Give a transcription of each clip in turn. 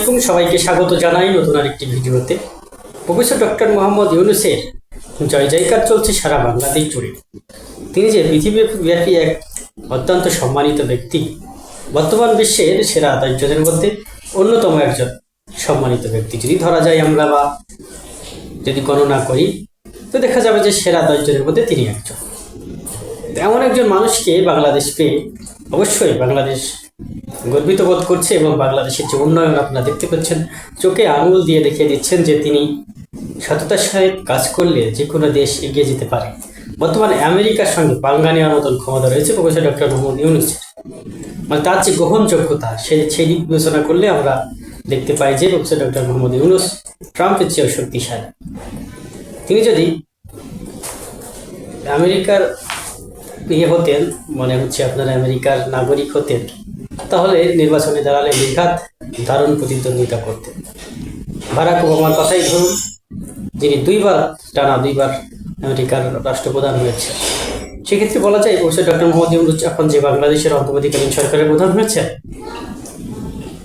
আলাইকুম সবাইকে স্বাগত জানাই নতুন আরেকটি ভিডিওতে। প্রফেসর ডক্টর মোহাম্মদ ইউনুসের জয় জয়কার চলছে সারা বাংলাদেশ জুড়ে। তিনি যে পৃথিবীব্যাপী এক অত্যন্ত সম্মানিত ব্যক্তি, বর্তমান বিশ্বের সেরা দশজনের মধ্যে অন্যতম একজন সম্মানিত ব্যক্তি। যদি ধরা যায় আমরা বা যদি গণনা করি, তো দেখা যাবে যে সেরা দশজনের মধ্যে তিনি একজন। এমন একজন মানুষকে বাংলাদেশ পেয়ে অবশ্যই বাংলাদেশ গর্বিত বোধ করছে এবং বাংলাদেশের যে উন্নয়ন আপনারা দেখতে পাচ্ছেন, চোখে আঙুল দিয়ে দেখিয়ে দিচ্ছেন যে তিনি সততার সাথে কাজ করলে যে কোনো দেশ এগিয়ে যেতে পারে। বর্তমানে আমেরিকার সঙ্গে পাঙ্গা নেওয়ার মতন ক্ষমতা রয়েছে প্রফেসর ডক্টর মোহাম্মদ ইউনুসের মানে তার যে গ্রহণযোগ্যতা সেই সেই দিক বিবেচনা করলে আমরা দেখতে পাই যে প্রফেসর ডক্টর মোহাম্মদ ইউনুস ট্রাম্পের চেয়েও শক্তিশালী। তিনি যদি আমেরিকার ইয়ে হতেন, মনে হচ্ছে আপনারা আমেরিকার নাগরিক হতেন তাহলে নির্বাচনে দাঁড়ালে নির্ঘাত দারুণ প্রতিদ্বন্দ্বিতা করতেন। বারাক ওবামার কথাই ধরুন, যিনি দুইবার, টানা দুইবার আমেরিকার রাষ্ট্রপ্রধান হয়েছে সেক্ষেত্রে বলা যায়, প্রফেসর ডক্টর মোহাম্মদ এখন যে বাংলাদেশের অন্তর্বর্তীকালীন সরকারের প্রধান হয়েছে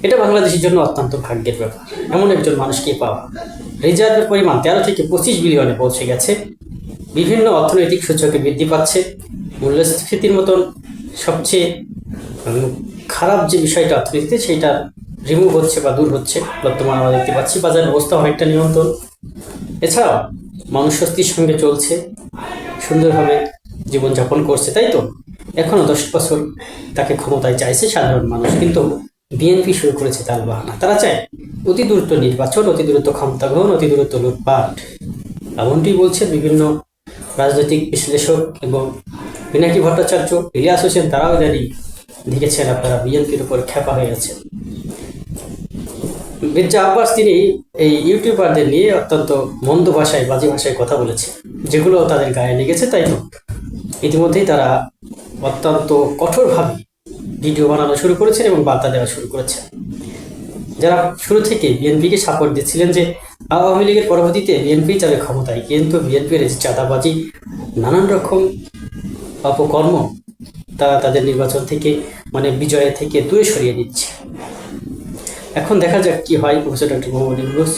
এটা বাংলাদেশের জন্য অত্যন্ত ভাগ্যের ব্যাপার। এমন একজন মানুষকে পাওয়া। রিজার্ভের পরিমাণ তেরো থেকে পঁচিশ বিলিয়নে পৌঁছে গেছে। বিভিন্ন অর্থনৈতিক সূচকে বৃদ্ধি পাচ্ছে। মূল্যস্ফীতির মতন সবচেয়ে খারাপ যে বিষয়টা অর্থনীতিতে সেইটা রিমুভ হচ্ছে বা দূর হচ্ছে, বর্তমানে আমরা দেখতে পাচ্ছি। বাজার অবস্থা অনেকটা নিয়ন্ত্রণ। এছাড়াও মানুষ স্বস্তির সঙ্গে চলছে, সুন্দরভাবে জীবনযাপন করছে, তাই তো? এখনও দশ বছর তাকে ক্ষমতায় চাইছে সাধারণ মানুষ, কিন্তু বিএনপি শুরু করেছে তার বাহানা। তারা চায় অতি দ্রুত নির্বাচন, অতি দ্রুত ক্ষমতা গ্রহণ, অতি দ্রুত লুটপাট। এমনটি বলছে বিভিন্ন রাজনৈতিক বিশ্লেষক এবং পিনাকি ভট্টাচার্য ইলিয়াস হোসেন, তারাও জানি দেখেছেন আপনারা, বিএনপির উপর খেপা হয়ে গেছেন। মির্জা আব্বাস তিনি এই ইউটিউবারদের নিয়ে অত্যন্ত মন্দ ভাষায়, বাজে ভাষায় কথা বলেছে যেগুলো তাদের গায়ে লেগেছে, তাই তো ইতিমধ্যেই তারা অত্যন্ত কঠোরভাবে ভিডিও বানানো শুরু করেছেন এবং বার্তা দেওয়া শুরু করেছেন। যারা শুরু থেকে বিএনপিকে সাপোর্ট দিচ্ছিলেন যে, আওয়ামী লীগের পরবর্তীতে বিএনপি যাবে ক্ষমতায়, কিন্তু বিএনপির চাঁদাবাজি নানান রকম অপকর্ম তারা তাদের নির্বাচন থেকে মানে বিজয় থেকে দূরে সরিয়ে দিচ্ছে এখন দেখা যাক কি হয় প্রফেসর ডক্টর মোহাম্মদ ইউনুস।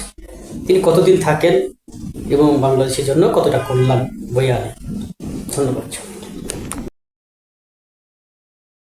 তিনি কতদিন থাকেন এবং বাংলাদেশের জন্য কতটা কল্যাণ বয়ে আনে? ধন্যবাদ